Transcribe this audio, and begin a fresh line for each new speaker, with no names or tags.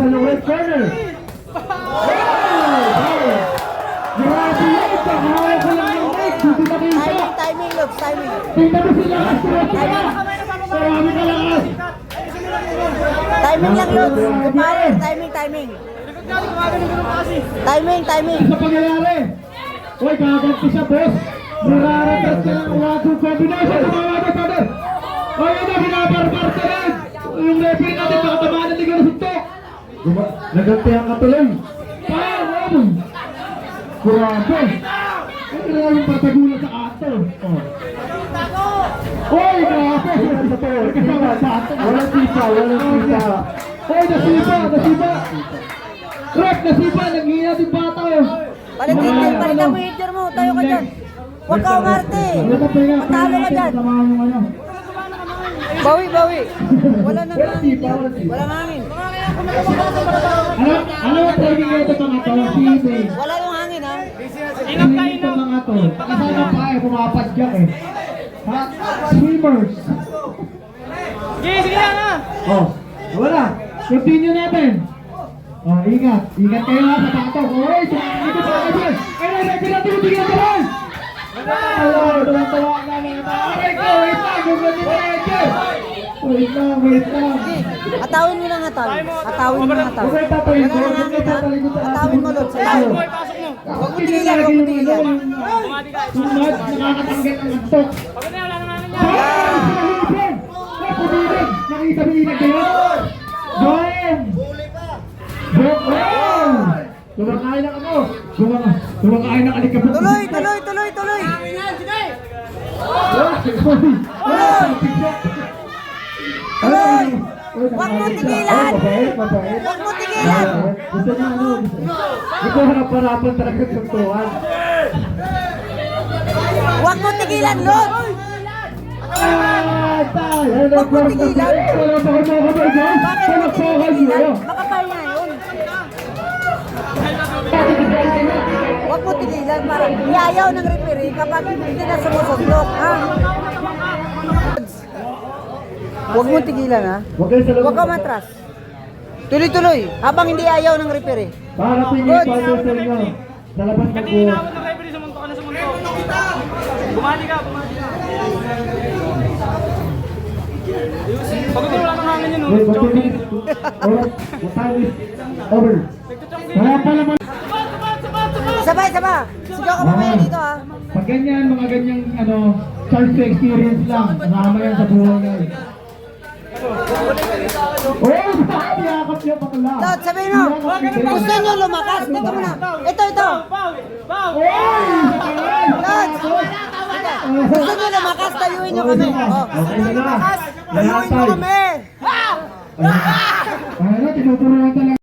sa right corner. Grabe yan, pahawak ko lang yung mic. Hindi na kita.
Timing, timing, Lutz, timing.
Tingnan mo sila, astronaut ka. Marami ka lakas.
Timing lang, Lutz. Kumare, timing, timing. Timing, timing.
Sa pangyayari. Uy, gaganti siya, boss. Nararamdas ka ng one-two combination mga water powder. Uy, ito, binabarbar ka rin. Yung referee natin, nakatamaan na ligaw na suntok. Guma- Nagantihan ka tuloy. Parang! Grabe. Ang yung patagulan sa ato. Oh. Uy, grabe. Kasama sa ato. Walang sipa, walang sipa. Uy, nasipa, nasipa. Rep, nasipa, nanghina din bata oh.
Palitin din, palitan mo yung hitcher mo. Tayo ka dyan. Huwag ka umarte. Matalo ka dyan. Bawi, bawi. Wala nang hangin. Wala nang hangin.
Ano, ano ang training ito mga to? Swimming.
Wala nang hangin, ha?
Swimming ito mga to. Kasama pa eh, pumapadyak eh. Ha? Swimmers.
Sige, sige lang ha.
Oh, wala. Continue natin. Oh, ingat. Ingat kayo ha sa pato. Oy, sa ito pa kayo. Ay, ay, ay, pinati mo tingnan ko rin. Hello, tuwang-tuwa na lang. Aray ko, wait lang. Gusto ni Medyo. Wait lang, wait lang.
Atawin mo lang atawin. Atawin mo lang atawin.
Okay, tatayin ko.
Ha?
tatayin ko.
Atawin mo, Lutz. Atawin.
Mo.
Huwag mo tigilan, huwag mo tigilan.
Sunod, nakakatanggal ng antok.
Pagod na, wala!
Ay, pumilig! Nakita mo inag kayo? Joem! Joem! Kumakain ng ano? Kumakain, kumakain ng alikabok.
Tuloy, tuloy, tuloy, tuloy. Tuloy! Huwag mo tigilan! Huwag mo tigilan!
Gusto niya ano? Gusto harap-harapan talaga sa tuwan.
Huwag mo tigilan, Lutz!
Ah,
Huwag mo tigilan. Bakit mo tigilan? Makapal na yun. Huwag mo tigilan para yayaw ng referee kapag hindi na sumusundok, ha? Huwag mo tigilan, ha?
Huwag sa
ka matras. Tuloy-tuloy, habang hindi ayaw ng referee.
Para tingin pa ito sa inyo. Sa labas ng
Pati
buhok.
inabot ng referee, sumuntok ka na sumuntok. Bumati ka, bumati ka. Pagod na, wala nang hangin yun.
Wait,
oh.
the time is over. Kaya pala.
Sabay, sabay. Sigaw ka mamaya dito, ha?
Pag ganyan, mga ganyang ano, chance to experience lang. Yan sa buhay niya.
Lord, sabihin mo, gusto nyo lumakas? Dito muna. Ito, ito. Lord, gusto nyo lumakas? Tayuin nyo kami. Oh.
Okay na na.
Tayuin nyo kami.
Ano, tinuturuan talaga.